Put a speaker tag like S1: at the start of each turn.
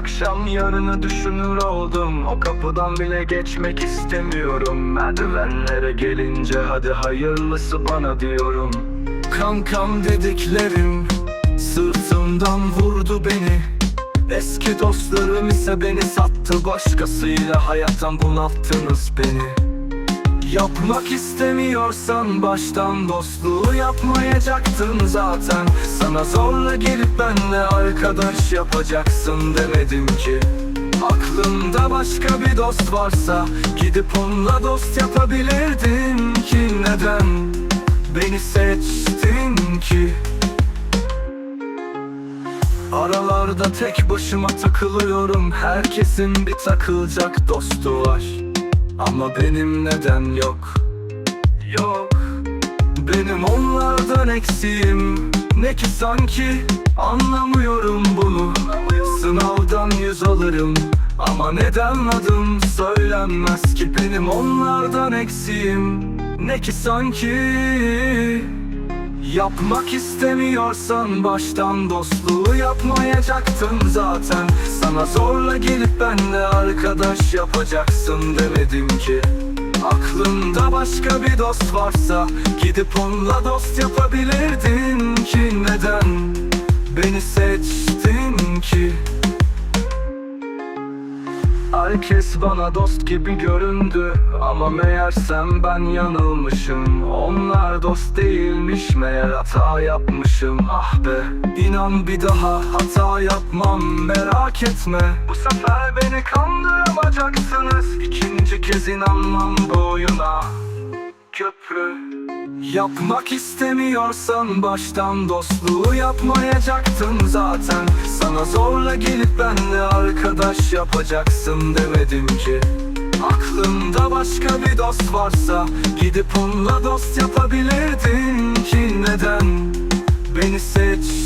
S1: akşam yarını düşünür oldum. O kapıdan bile geçmek istemiyorum. Merdivenlere gelince hadi hayırlısı bana diyorum. Kankam dediklerim Sırtımdan vurdu beni. Eski dostlarım ise beni sattı. Başkasıyla hayattan bunalttınız beni Yapmak istemiyorsan baştan dostluğu yapmayacaktın zaten. Sana zorla gelip benle arkadaş yapacaksın demedim ki. Aklında başka bir dost varsa Gidip onunla dost yapabilirdin ki. Neden beni seçtin ki? Aralarda tek başıma takılıyorum. Herkesin bir takılacak dostu var Ama benim neden yok? Yok. Benim onlardan eksiğim Ne ki sanki Anlamıyorum bunu. Sınavdan yüz alırım Ama neden adım söylenmez ki? Benim onlardan eksiğim Ne ki sanki? Yapmak istemiyorsan baştan dostluğu yapmayacaktın zaten. Sana zorla gelip benle arkadaş yapacaksın demedim başka bir dost varsa Gidip onunla dost yapabilirdin ki. Neden beni seçtin ki? Herkes bana dost gibi göründü Ama meğersem ben yanılmışım. Onlar dost değilmiş meğer hata yapmışım. Ah be inan bir daha hata yapmam merak etme. Bu sefer beni kandıramayacaksınız İkinci kez inanmam bu oyuna köprü. Yapmak istemiyorsan baştan dostluğu yapmayacaktın zaten. Sana zorla gelip benle arkadaş yapacaksın demedim ki. Aklında başka bir dost varsa gidip onunla dost yapabilirdin ki neden? Beni seç.